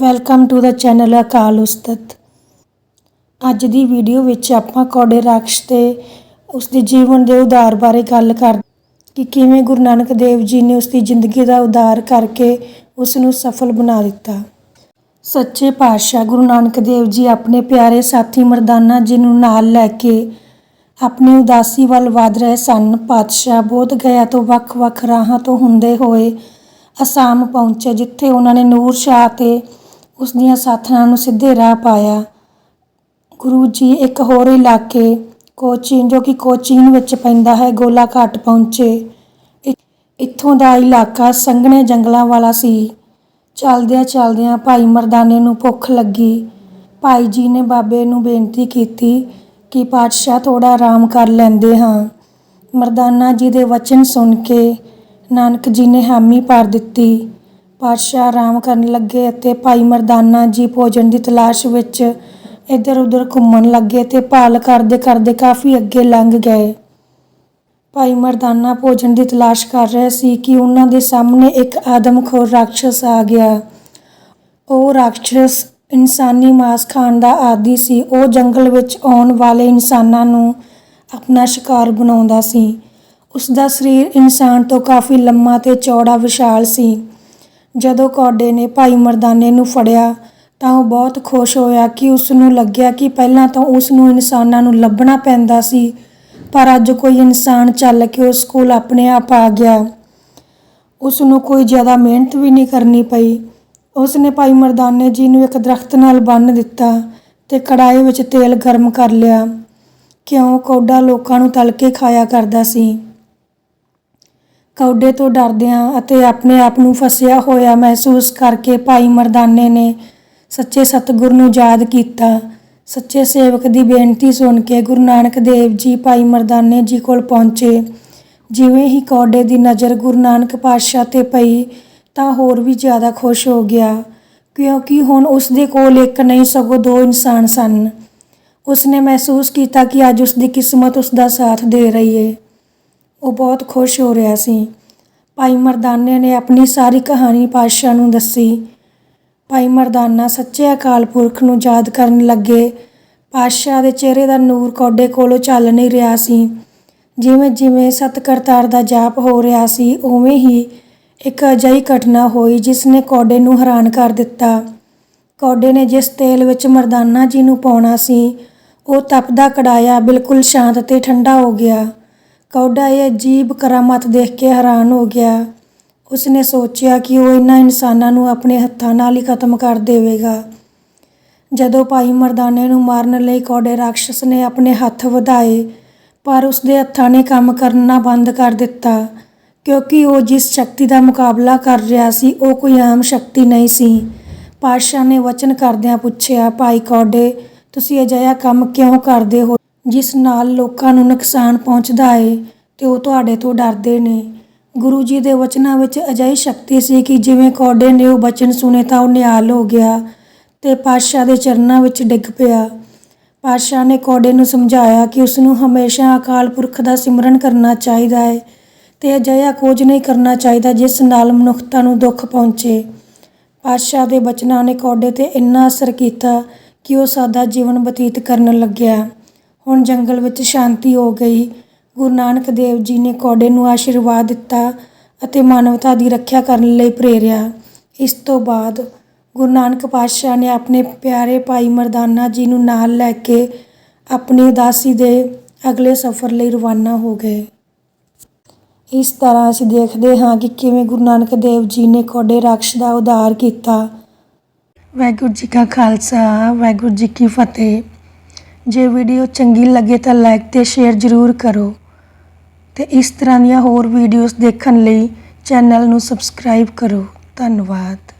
Welcome to the channel Akal Ustat ਅੱਜ ਦੀ video ਵਿੱਚ ਆਪਾਂ ਕੌੜੇ ਰਾਕਸ਼ ਤੇ ਉਸ ਦੇ ਜੀਵਨ ਦੇ ਉਧਾਰ ਬਾਰੇ ਗੱਲ ਕਰ ਕਿ ਕਿਵੇਂ ਗੁਰੂ ਨਾਨਕ ਦੇਵ ਜੀ ਨੇ ਉਸ ਦੀ ਜ਼ਿੰਦਗੀ ਦਾ ਉਧਾਰ ਕਰਕੇ ਉਸ ਨੂੰ ਸਫਲ ਬਣਾ ਦਿੱਤਾ। ਸੱਚੇ ਪਾਤਸ਼ਾਹ ਗੁਰੂ ਨਾਨਕ ਦੇਵ ਜੀ ਆਪਣੇ ਪਿਆਰੇ ਸਾਥੀ ਮਰਦਾਨਾ ਜੀ ਨੂੰ ਨਾਲ ਲੈ ਕੇ ਆਪਣੀ ਉਦਾਸੀ ਵੱਲ ਵਧ ਰਹੇ ਸਨ। ਪਾਤਸ਼ਾਹ ਬੋਧ ਗਿਆ ਤੋਂ ਵੱਖ-ਵੱਖ ਰਾਹਾਂ ਤੋਂ ਹੁੰਦੇ ਹੋਏ ਅਸਾਮ ਪਹੁੰਚੇ, ਜਿੱਥੇ ਉਹਨਾਂ ਨੇ ਨੂਰ ਸ਼ਾਹ ਤੇ ਉਸ ਦੀਆਂ ਸਾਥਣਾਂ ਨੂੰ ਸਿੱਧੇ ਰਾਹ ਪਾਇਆ। ਗੁਰੂ ਜੀ ਇੱਕ ਹੋਰ ਇਲਾਕੇ ਕੋਚੀਨ, ਜੋ ਕਿ ਕੋਚੀਨ ਵਿੱਚ ਪੈਂਦਾ ਹੈ ਗੋਲਾ ਘਾਟ ਪਹੁੰਚੇ। ਇ- ਇੱਥੋਂ ਦਾ ਇਲਾਕਾ ਸੰਘਣੇ ਜੰਗਲਾਂ ਵਾਲਾ ਸੀ। ਚਲਦਿਆਂ ਚਲਦਿਆਂ ਭਾਈ ਮਰਦਾਨੇ ਨੂੰ ਭੁੱਖ ਲੱਗੀ। ਭਾਈ ਜੀ ਨੇ ਬਾਬੇ ਨੂੰ ਬੇਨਤੀ ਕੀਤੀ ਕਿ ਪਾਤਸ਼ਾਹ ਥੋੜਾ ਆਰਾਮ ਕਰ ਲੈਂਦੇ ਹਾਂ। ਮਰਦਾਨਾ ਜੀ ਦੇ ਵਚਨ ਸੁਣ ਕੇ ਨਾਨਕ ਜੀ ਨੇ ਹਾਮੀ ਭਰ ਦਿੱਤੀ। ਪਾਤਸ਼ਾਹ ਆਰਾਮ ਕਰਨ ਲੱਗੇ ਅਤੇ ਭਾਈ ਮਰਦਾਨਾ ਜੀ ਭੋਜਨ ਦੀ ਤਲਾਸ਼ ਵਿੱਚ ਇੱਧਰ ਉੱਧਰ ਘੁੰਮਣ ਲੱਗੇ ਤੇ ਭਾਲ ਕਰਦੇ ਕਰਦੇ ਕਾਫੀ ਅੱਗੇ ਲੰਘ ਗਏ। ਭਾਈ ਮਰਦਾਨਾ ਭੋਜਨ ਦੀ ਤਲਾਸ਼ ਕਰ ਰਹੇ ਸੀ ਕਿ ਉਹਨਾਂ ਦੇ ਸਾਹਮਣੇ ਇੱਕ ਆਦਮਖੋਰ ਰਾਖਸ਼ ਆ ਗਿਆ। ਉਹ ਰਾਖਸ਼ ਇਨਸਾਨੀ ਮਾਸ ਖਾਣ ਦਾ ਆਦੀ ਸੀ। ਉਹ ਜੰਗਲ ਵਿੱਚ ਆਉਣ ਵਾਲੇ ਇਨਸਾਨਾਂ ਨੂੰ ਆਪਣਾ ਸ਼ਿਕਾਰ ਬਣਾਉਂਦਾ ਸੀ। ਉਸ ਦਾ ਸਰੀਰ ਇਨਸਾਨ ਤੋਂ ਕਾਫੀ ਲੰਮਾ ਤੇ ਚੌੜਾ ਵਿਸ਼ਾਲ ਸੀ। ਜਦੋਂ ਕੌਡੇ ਨੇ ਭਾਈ ਮਰਦਾਨੇ ਨੂੰ ਫੜਿਆ ਤਾਂ ਉਹ ਬਹੁਤ ਖੁਸ਼ ਹੋਇਆ ਕਿ ਉਸ ਨੂੰ ਲੱਗਿਆ ਕਿ ਪਹਿਲਾਂ ਤਾਂ ਉਸ ਨੂੰ ਇਨਸਾਨਾਂ ਨੂੰ ਲੱਭਣਾ ਪੈਂਦਾ ਸੀ, ਪਰ ਅੱਜ ਕੋਈ ਇਨਸਾਨ ਚੱਲ ਕੇ ਉਸ ਕੋਲ ਆਪਣੇ ਆਪ ਆ ਗਿਆ। ਉਸ ਨੂੰ ਕੋਈ ਜ਼ਿਆਦਾ ਮਿਹਨਤ ਵੀ ਨਹੀਂ ਕਰਨੀ ਪਈ। ਉਸ ਨੇ ਭਾਈ ਮਰਦਾਨੇ ਜੀ ਨੂੰ ਇੱਕ ਦਰਖਤ ਨਾਲ ਬੰਨ੍ਹ ਦਿੱਤਾ ਤੇ ਕੜਾਈ ਵਿੱਚ ਤੇਲ ਗਰਮ ਕਰ ਲਿਆ। ਕਿਉਂ? ਕੌਡਾ ਲੋਕਾਂ ਨੂੰ ਤਲ ਕੇ ਖਾਇਆ ਕਰਦਾ ਸੀ। ਕੌਡੇ ਤੋਂ ਡਰਦਿਆਂ ਅਤੇ ਆਪਣੇ ਆਪ ਨੂੰ ਫਸਿਆ ਹੋਇਆ ਮਹਿਸੂਸ ਕਰਕੇ ਭਾਈ ਮਰਦਾਨੇ ਨੇ ਸੱਚੇ ਸਤਿਗੁਰ ਨੂੰ ਯਾਦ ਕੀਤਾ। ਸੱਚੇ ਸੇਵਕ ਦੀ ਬੇਨਤੀ ਸੁਣ ਕੇ ਗੁਰੂ ਨਾਨਕ ਦੇਵ ਜੀ ਭਾਈ ਮਰਦਾਨੇ ਜੀ ਕੋਲ ਪਹੁੰਚੇ। ਜਿਵੇਂ ਹੀ ਕੌਡੇ ਦੀ ਨਜ਼ਰ ਗੁਰੂ ਨਾਨਕ ਪਾਤਸ਼ਾਹ ਤੇ ਪਈ, ਤਾਂ ਹੋਰ ਵੀ ਜ਼ਿਆਦਾ ਖੁਸ਼ ਹੋ ਗਿਆ, ਕਿਉਂਕਿ ਹੁਣ ਉਸ ਦੇ ਕੋਲ ਇੱਕ ਨਹੀਂ ਸਗੋਂ ਦੋ ਇਨਸਾਨ ਸਨ। ਉਸਨੇ ਮਹਿਸੂਸ ਕੀਤਾ ਕਿ ਅੱਜ ਉਸ ਦੀ ਕਿਸਮਤ ਉਸ ਦਾ ਸਾਥ ਦੇ ਰਹੀ ਏ। ਉਹ ਬਹੁਤ ਖੁਸ਼ ਹੋ ਰਿਹਾ ਸੀ। ਭਾਈ ਮਰਦਾਨੇ ਨੇ ਆਪਣੀ ਸਾਰੀ ਕਹਾਣੀ ਪਾਤਸ਼ਾਹ ਨੂੰ ਦੱਸੀ। ਭਾਈ ਮਰਦਾਨਾ ਸੱਚੇ ਅਕਾਲ ਪੁਰਖ ਨੂੰ ਯਾਦ ਕਰਨ ਲੱਗੇ। ਪਾਤਸ਼ਾਹ ਦੇ ਚਿਹਰੇ ਦਾ ਨੂਰ ਕੋਡੇ ਕੋਲੋਂ ਚੱਲ ਨਹੀਂ ਰਿਹਾ ਸੀ। ਜਿਵੇਂ ਜਿਵੇਂ ਸਤ ਕਰਤਾਰ ਦਾ ਜਾਪ ਹੋ ਰਿਹਾ ਸੀ, ਉਵੇਂ ਹੀ ਇੱਕ ਅਜਿਹੀ ਘਟਨਾ ਹੋਈ ਜਿਸ ਨੇ ਕੋਡੇ ਨੂੰ ਹੈਰਾਨ ਕਰ ਦਿੱਤਾ। ਕੋਡੇ ਨੇ ਜਿਸ ਤੇਲ ਵਿੱਚ ਮਰਦਾਨਾ ਜੀ ਨੂੰ ਪਾਉਣਾ ਸੀ, ਉਹ ਤਪਦਾ ਕੜਾਇਆ ਬਿਲਕੁਲ ਸ਼ਾਂਤ ਤੇ ਠੰਡਾ ਹੋ ਗਿਆ। ਕੌਡਾ ਇਹ ਅਜੀਬ ਕਰਾਮਤ ਦੇਖ ਕੇ ਹੈਰਾਨ ਹੋ ਗਿਆ। ਉਸਨੇ ਸੋਚਿਆ ਕਿ ਉਹ ਇਹਨਾਂ ਇਨਸਾਨਾਂ ਨੂੰ ਆਪਣੇ ਹੱਥਾਂ ਨਾਲ ਹੀ ਖਤਮ ਕਰ ਦੇਵੇਗਾ। ਜਦੋਂ ਭਾਈ ਮਰਦਾਨੇ ਨੂੰ ਮਾਰਨ ਲਈ ਕੌਡੇ ਰਾਖਸ਼ ਨੇ ਆਪਣੇ ਹੱਥ ਵਧਾਏ, ਪਰ ਉਸਦੇ ਹੱਥਾਂ ਨੇ ਕੰਮ ਕਰਨਾ ਬੰਦ ਕਰ ਦਿੱਤਾ, ਕਿਉਂਕਿ ਉਹ ਜਿਸ ਸ਼ਕਤੀ ਦਾ ਮੁਕਾਬਲਾ ਕਰ ਰਿਹਾ ਸੀ, ਉਹ ਕੋਈ ਆਮ ਸ਼ਕਤੀ ਨਹੀਂ ਸੀ। ਪਾਤਸ਼ਾਹ ਨੇ ਵਚਨ ਕਰਦਿਆਂ ਪੁੱਛਿਆ, ਭਾਈ ਕੌਡੇ ਤੁਸੀਂ ਅਜਿਹਾ ਕੰਮ ਕਿਉਂ ਕਰਦੇ ਹੋ? ਜਿਸ ਨਾਲ ਲੋਕਾਂ ਨੂੰ ਨੁਕਸਾਨ ਪਹੁੰਚਦਾ ਏ ਤੇ ਉਹ ਤੁਹਾਡੇ ਤੋਂ ਡਰਦੇ ਨੇ। ਗੁਰੂ ਜੀ ਦੇ ਵਚਨਾਂ ਵਿੱਚ ਅਜਿਹੀ ਸ਼ਕਤੀ ਸੀ ਕਿ ਜਿਵੇਂ ਕੌਡੇ ਨੇ ਉਹ ਬਚਨ ਸੁਨੇ ਤਾਂ ਉਹ ਨਿਹਾਲ ਹੋ ਗਿਆ ਤੇ ਪਾਤਸ਼ਾਹ ਦੇ ਚਰਨਾਂ ਵਿੱਚ ਡਿੱਗ ਪਿਆ। ਪਾਤਸ਼ਾਹ ਨੇ ਕੌਡੇ ਨੂੰ ਸਮਝਾਇਆ ਕਿ ਉਸ ਨੂੰ ਹਮੇਸ਼ਾ ਅਕਾਲ ਪੁਰਖ ਦਾ ਸਿਮਰਨ ਕਰਨਾ ਚਾਹੀਦਾ ਹੈ ਤੇ ਅਜਿਹਾ ਕੁਝ ਨਹੀਂ ਕਰਨਾ ਚਾਹੀਦਾ ਜਿਸ ਨਾਲ ਮਨੁੱਖਤਾ ਨੂੰ ਦੁੱਖ ਪਹੁੰਚੇ। ਪਾਤਸ਼ਾਹ ਦੇ ਬਚਨਾਂ ਨੇ ਕੌਡੇ ਤੇ ਇੰਨਾ ਅਸਰ ਕੀਤਾ ਕਿ ਉਹ ਸਾਦਾ ਜੀਵਨ ਬਤੀਤ ਕਰਨ ਲੱਗਿਆ। ਹੁਣ ਜੰਗਲ ਵਿੱਚ ਸ਼ਾਂਤੀ ਹੋ ਗਈ। ਗੁਰੂ ਨਾਨਕ ਦੇਵ ਜੀ ਨੇ ਕੌਡੇ ਨੂੰ ਆਸ਼ੀਰਵਾਦ ਦਿੱਤਾ ਅਤੇ ਮਾਨਵਤਾ ਦੀ ਰੱਖਿਆ ਕਰਨ ਲਈ ਪ੍ਰੇਰਿਆ। ਇਸ ਤੋਂ ਬਾਅਦ ਗੁਰੂ ਨਾਨਕ ਪਾਤਸ਼ਾਹ ਨੇ ਆਪਣੇ ਪਿਆਰੇ ਭਾਈ ਮਰਦਾਨਾ ਜੀ ਨੂੰ ਨਾਲ ਲੈ ਕੇ ਆਪਣੀ ਉਦਾਸੀ ਦੇ ਅਗਲੇ ਸਫ਼ਰ ਲਈ ਰਵਾਨਾ ਹੋ ਗਏ। ਇਸ ਤਰ੍ਹਾਂ ਅਸੀਂ ਦੇਖਦੇ ਹਾਂ ਕਿ ਕਿਵੇਂ ਗੁਰੂ ਨਾਨਕ ਦੇਵ ਜੀ ਨੇ ਕੋਡੇ ਰਾਖਸ਼ ਦਾ ਉਧਾਰ ਕੀਤਾ। ਵਾਹਿਗੁਰੂ ਜੀ ਕਾ ਖਾਲਸਾ, ਵਾਹਿਗੁਰੂ ਜੀ ਕੀ ਫਤਿਹ। ਜੇ ਵੀਡੀਓ ਚੰਗੀ ਲੱਗੇ ਤਾਂ ਲਾਈਕ ਤੇ ਸ਼ੇਅਰ ਜ਼ਰੂਰ ਕਰੋ। ਤੇ ਇਸ ਤਰ੍ਹਾਂ ਦੀਆਂ ਹੋਰ ਵੀਡੀਓਜ਼ ਦੇਖਣ ਲਈ ਚੈਨਲ ਨੂੰ ਸਬਸਕ੍ਰਾਈਬ ਕਰੋ। ਧੰਨਵਾਦ।